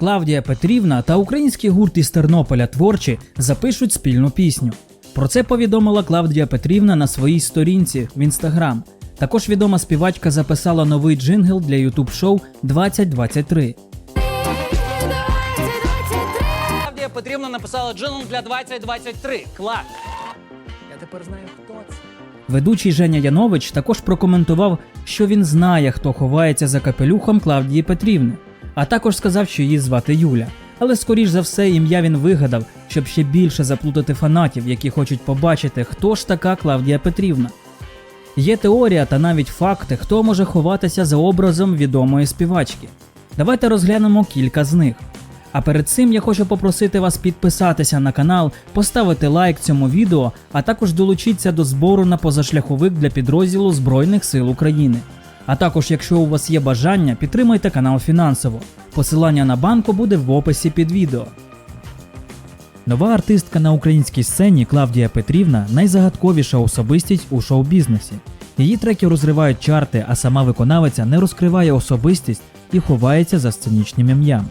Клавдія Петрівна та український гурт із Тернополя творчі запишуть спільну пісню. Про це повідомила Клавдія Петрівна на своїй сторінці в інстаграм. Також відома співачка записала новий джингл для ютуб шоу 2023. Клавдія Петрівна написала джингл для 2023. Клас! Я тепер знаю, хто це. Ведучий Женя Янович також прокоментував, що він знає, хто ховається за капелюхом Клавдії Петрівни, а також сказав, що її звати Юля. Але скоріш за все ім'я він вигадав, щоб ще більше заплутати фанатів, які хочуть побачити, хто ж така Клавдія Петрівна. Є теорія та навіть факти, хто може ховатися за образом відомої співачки. Давайте розглянемо кілька з них. А перед цим я хочу попросити вас підписатися на канал, поставити лайк цьому відео, а також долучитися до збору на позашляховик для підрозділу Збройних сил України. А також, якщо у вас є бажання, підтримайте канал фінансово. Посилання на банку буде в описі під відео. Нова артистка на українській сцені Клавдія Петрівна найзагадковіша особистість у шоу-бізнесі. Її треки розривають чарти, а сама виконавиця не розкриває особистість і ховається за сценічним ім'ям.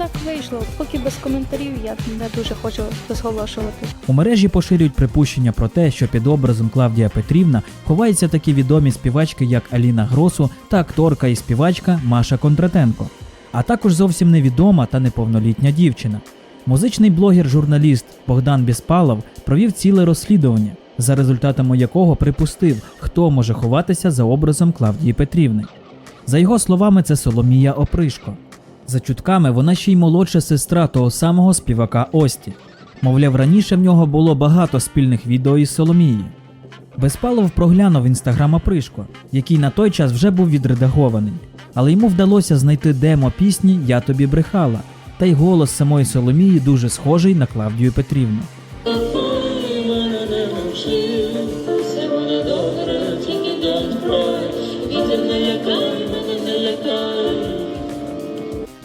Так вийшло. Поки без коментарів я не дуже хочу розголошувати. У мережі поширюють припущення про те, що під образом Клавдія Петрівна ховаються такі відомі співачки, як Аліна Гросу та акторка і співачка Маша Кондратенко, а також зовсім невідома та неповнолітня дівчина. Музичний блогер-журналіст Богдан Біспалов провів ціле розслідування, за результатами якого припустив, хто може ховатися за образом Клавдії Петрівни. За його словами, це Соломія Опришко. За чутками, вона ще й молодша сестра того самого співака Ості. Мовляв, раніше в нього було багато спільних відео із Соломією. Безпалов проглянув інстаграм Опришко, який на той час вже був відредагований, але йому вдалося знайти демо пісні Я тобі брехала, та й голос самої Соломії дуже схожий на Клавдію Петрівну.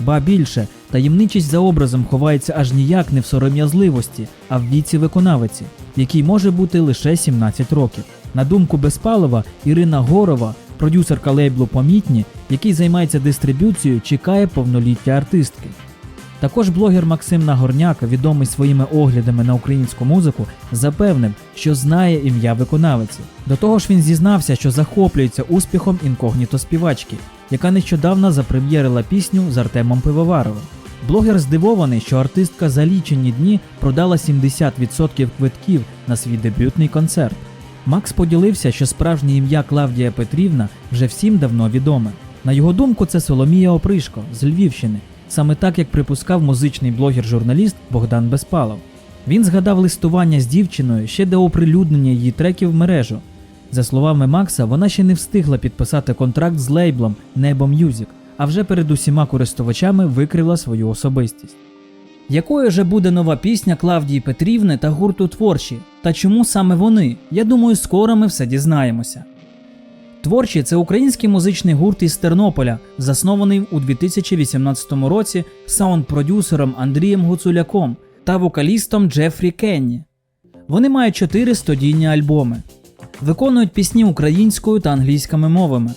Ба більше, таємничість за образом ховається аж ніяк не в сором'язливості, а в віці виконавиці, якій може бути лише 17 років. На думку Безпалова, Ірина Горова, продюсерка лейблу Помітні, який займається дистриб'юцією, чекає повноліття артистки. Також блогер Максим Нагорняк, відомий своїми оглядами на українську музику, запевнив, що знає ім'я виконавиці. До того ж, він зізнався, що захоплюється успіхом інкогніто співачки, яка нещодавно запрем'єрила пісню з Артемом Пивоваровим. Блогер здивований, що артистка за лічені дні продала 70% квитків на свій дебютний концерт. Макс поділився, що справжнє ім'я Клавдія Петрівна вже всім давно відоме. На його думку, це Соломія Опришко з Львівщини, саме так як припускав музичний блогер-журналіст Богдан Безпалов. Він згадав листування з дівчиною ще до оприлюднення її треків в мережу. За словами Макса, вона ще не встигла підписати контракт з лейблом Небо М'юзік, а вже перед усіма користувачами викрила свою особистість. Якою же буде нова пісня Клавдії Петрівни та гурту творчі? Та чому саме вони? Я думаю, скоро ми все дізнаємося. Творчі це український музичний гурт із Тернополя, заснований у 2018 році саунд-продюсером Андрієм Гуцуляком та вокалістом Джефрі Кенні. Вони мають чотири студійні альбоми, виконують пісні українською та англійськими мовами.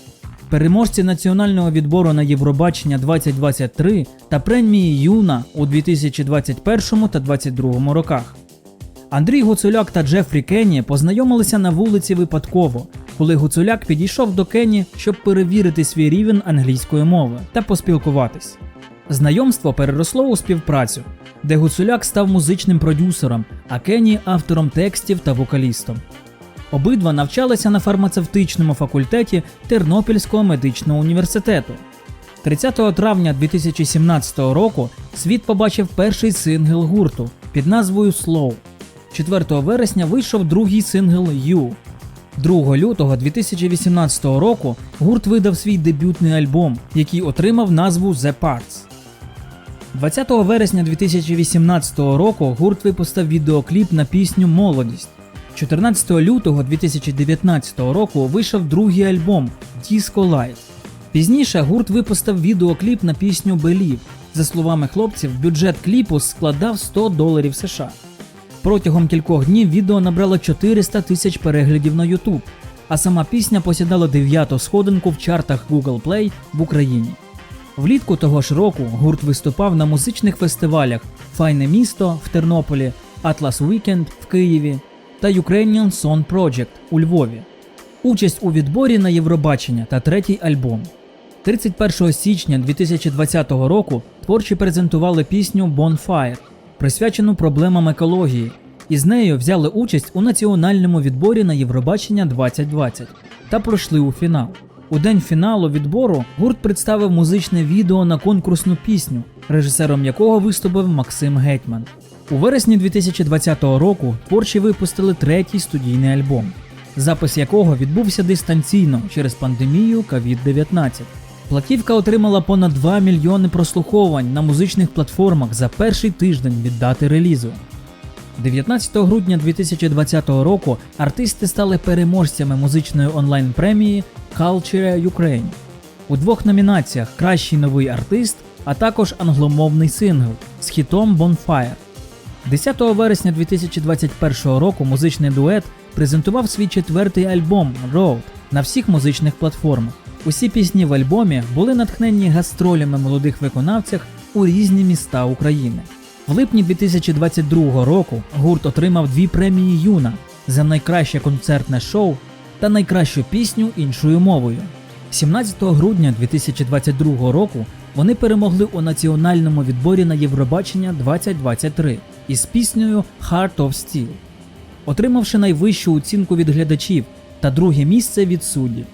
Переможці національного відбору на Євробачення 2023 та премії Юна у 2021 та 2022 роках. Андрій Гуцуляк та Джефрі Кенні познайомилися на вулиці випадково, коли Гуцуляк підійшов до Кенні, щоб перевірити свій рівень англійської мови та поспілкуватись. Знайомство переросло у співпрацю, де Гуцуляк став музичним продюсером, а Кенні автором текстів та вокалістом. Обидва навчалися на фармацевтичному факультеті Тернопільського медичного університету. 30 травня 2017 року світ побачив перший сингл гурту під назвою Slow. 4 вересня вийшов другий сингл You. 2 лютого 2018 року гурт видав свій дебютний альбом, який отримав назву The Parts. 20 вересня 2018 року гурт випустив відеокліп на пісню Молодість. 14 лютого 2019 року вийшов другий альбом Disco Light. Пізніше гурт випустив відеокліп на пісню Believe. За словами хлопців, бюджет кліпу складав 100 доларів США. Протягом кількох днів відео набрало 400 тисяч переглядів на YouTube, а сама пісня посідала дев'яту сходинку в чартах Google Play в Україні. Влітку того ж року гурт виступав на музичних фестивалях Файне місто в Тернополі, Atlas Weekend в Києві та Ukrainian Song Project у Львові. Участь у відборі на Євробачення та третій альбом. 31 січня 2020 року творчі презентували пісню Bonfire, присвячену проблемам екології, і з нею взяли участь у національному відборі на Євробачення 2020 та пройшли у фінал. У день фіналу відбору гурт представив музичне відео на конкурсну пісню, режисером якого виступив Максим Гетьман. У вересні 2020 року творчі випустили третій студійний альбом, запис якого відбувся дистанційно через пандемію COVID-19. Платівка отримала понад 2 мільйони прослуховувань на музичних платформах за перший тиждень від дати релізу. 19 грудня 2020 року артисти стали переможцями музичної онлайн-премії Culture Ukraine у двох номінаціях Кращий новий артист, а також англомовний сингл з хітом Bonfire. 10 вересня 2021 року музичний дует презентував свій четвертий альбом Road на всіх музичних платформах. Усі пісні в альбомі були натхнені гастролями молодих виконавцях у різні міста України. В липні 2022 року гурт отримав дві премії Юна за найкраще концертне шоу та найкращу пісню іншою мовою. 17 грудня 2022 року вони перемогли у національному відборі на Євробачення 2023 із піснею Heart of Steel, отримавши найвищу оцінку від глядачів та друге місце від суддів.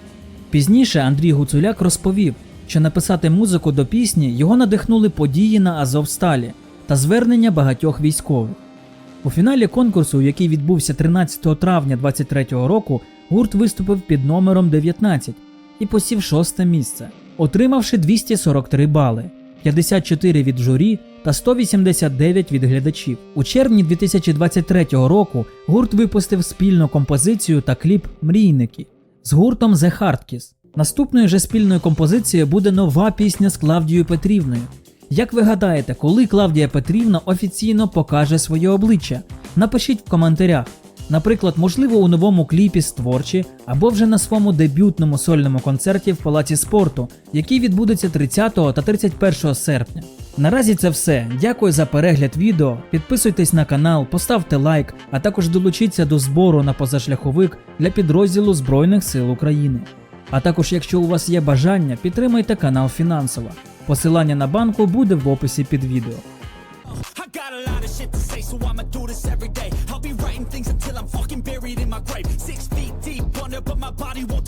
Пізніше Андрій Гуцуляк розповів, що написати музику до пісні його надихнули події на Азовсталі та звернення багатьох військових. У фіналі конкурсу, який відбувся 13 травня 2023 року, гурт виступив під номером 19 і посів шосте місце, отримавши 243 бали, 54 від журі та 189 від глядачів. У червні 2023 року гурт випустив спільну композицію та кліп Мрійники з гуртом The Hardkiss. Наступною же спільною композицією буде нова пісня з Клавдією Петрівною. Як ви гадаєте, коли Клавдія Петрівна офіційно покаже своє обличчя? Напишіть в коментарях. Наприклад, можливо, у новому кліпі з творчі або вже на своєму дебютному сольному концерті в Палаці спорту, який відбудеться 30 та 31 серпня. Наразі це все. Дякую за перегляд відео. Підписуйтесь на канал, поставте лайк, а також долучіться до збору на позашляховик для підрозділу Збройних сил України. А також, якщо у вас є бажання, підтримайте канал фінансово. Посилання на банку буде в описі під відео. Body won't